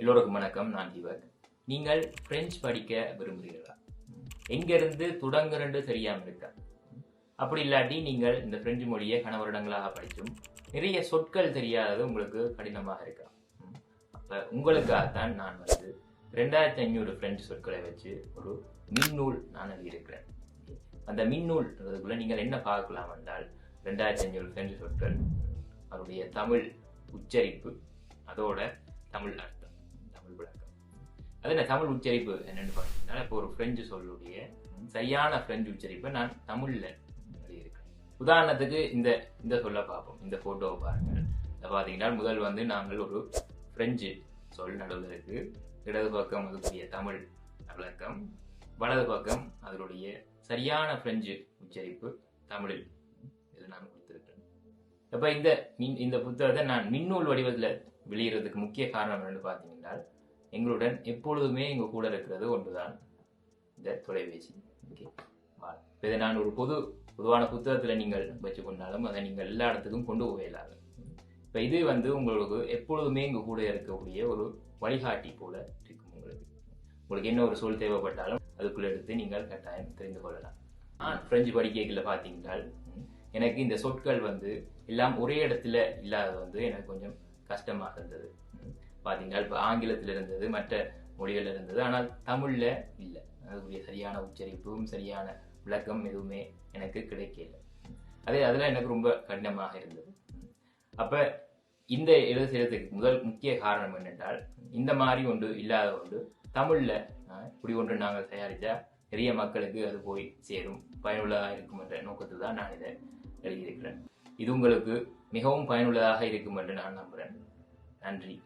எல்லோருக்கும் வணக்கம் நான் தீபக் நீங்கள் பிரெஞ்சு படிக்க விரும்புகிறீர்களா? எங்கிருந்து தொடங்குறன்னு தெரியாமல் இருக்கா? அப்படி இல்லாட்டி நீங்கள் இந்த பிரெஞ்சு மொழியை கன வருடங்களாக படித்தும் நிறைய சொற்கள் தெரியாதது உங்களுக்கு கடினமாக இருக்கா? அப்போ உங்களுக்காகத்தான் நான் வந்து ரெண்டாயிரத்தி ஐநூறு பிரெஞ்சு சொற்களை வச்சு ஒரு மின்னூல் நான் எழுதியிருக்கிறேன் அந்த மின்னூல் நீங்கள் என்ன பார்க்கலாம் என்றால் ரெண்டாயிரத்தி ஐநூறு பிரெஞ்சு சொற்கள் அவருடைய தமிழ் உச்சரிப்பு அதோட தமிழ் அர்த்தம். அது என்ன தமிழ் உச்சரிப்பு என்னென்னு பார்த்தீங்கன்னா இப்போ ஒரு ஃப்ரெஞ்சு சொல்லுடைய சரியான ஃப்ரெஞ்சு உச்சரிப்பை நான் தமிழில் எழுதியிருக்கேன் உதாரணத்துக்கு இந்த இந்த சொல்ல பார்ப்போம். இந்த ஃபோட்டோவை பாருங்கள். இதை பார்த்தீங்கன்னா முதல் வந்து நாங்கள் ஒரு ஃப்ரெஞ்சு சொல் நடுவில் இருக்கு இடது பக்கம் அதுக்குரிய தமிழ் விளக்கம் வலது பக்கம் அதனுடைய சரியான ஃப்ரெஞ்சு உச்சரிப்பு தமிழில் இது நான் கொடுத்துருக்கேன் அப்போ இந்த மின் இந்த புத்தகத்தை நான் மின்னூல் வடிவத்தில் வெளியிடுறதுக்கு முக்கிய காரணம் என்னென்னு பார்த்தீங்கன்னா எங்களுடன் எப்பொழுதுமே எங்க கூட இருக்கிறது ஒன்றுதான். இந்த தொலைபேசி. ஓகே இதை நான் ஒரு பொது பொதுவான புத்தகத்தில் நீங்கள் வச்சுக்கொண்டாலும் அதை நீங்கள் எல்லா இடத்துக்கும் கொண்டு போயிடலாது இப்போ இது வந்து உங்களுக்கு எப்பொழுதுமே எங்க கூட இருக்கக்கூடிய ஒரு வழிகாட்டி போல இருக்கும் உங்களுக்கு. உங்களுக்கு என்ன ஒரு சொல் தேவைப்பட்டாலும் அதுக்குள்ள எடுத்து நீங்கள் கட்டாயம் தெரிந்து கொள்ளலாம். நான் பிரெஞ்சு படிக்கைகளில் பார்த்தீங்கன்னா எனக்கு இந்த சொற்கள் வந்து எல்லாம் ஒரே இடத்துல இல்லாதது வந்து எனக்கு கொஞ்சம் கஷ்டமாக இருந்தது. பார்த்தீங்கன்னா இப்போ ஆங்கிலத்தில் இருந்தது மற்ற மொழிகள் இருந்தது. ஆனால் தமிழில் இல்லை. அதுக்குரிய சரியான உச்சரிப்பும் சரியான விளக்கம் எதுவுமே எனக்கு கிடைக்கல. அதே அதெல்லாம் எனக்கு ரொம்ப கடினமாக இருந்தது. அப்போ இந்த எழுத செய்யறதுக்கு முதல் முக்கிய காரணம் என்னென்றால் இந்த மாதிரி ஒன்று இல்லாத ஒன்று தமிழில் இப்படி ஒன்று நாங்கள் தயாரித்தா நிறைய மக்களுக்கு அது போய் சேரும் பயனுள்ளதாக இருக்கும் என்ற நோக்கத்தில் தான் நான் இதை எழுதியிருக்கிறேன். இது உங்களுக்கு மிகவும் பயனுள்ளதாக இருக்கும் என்று நான் நம்புகிறேன். நன்றி.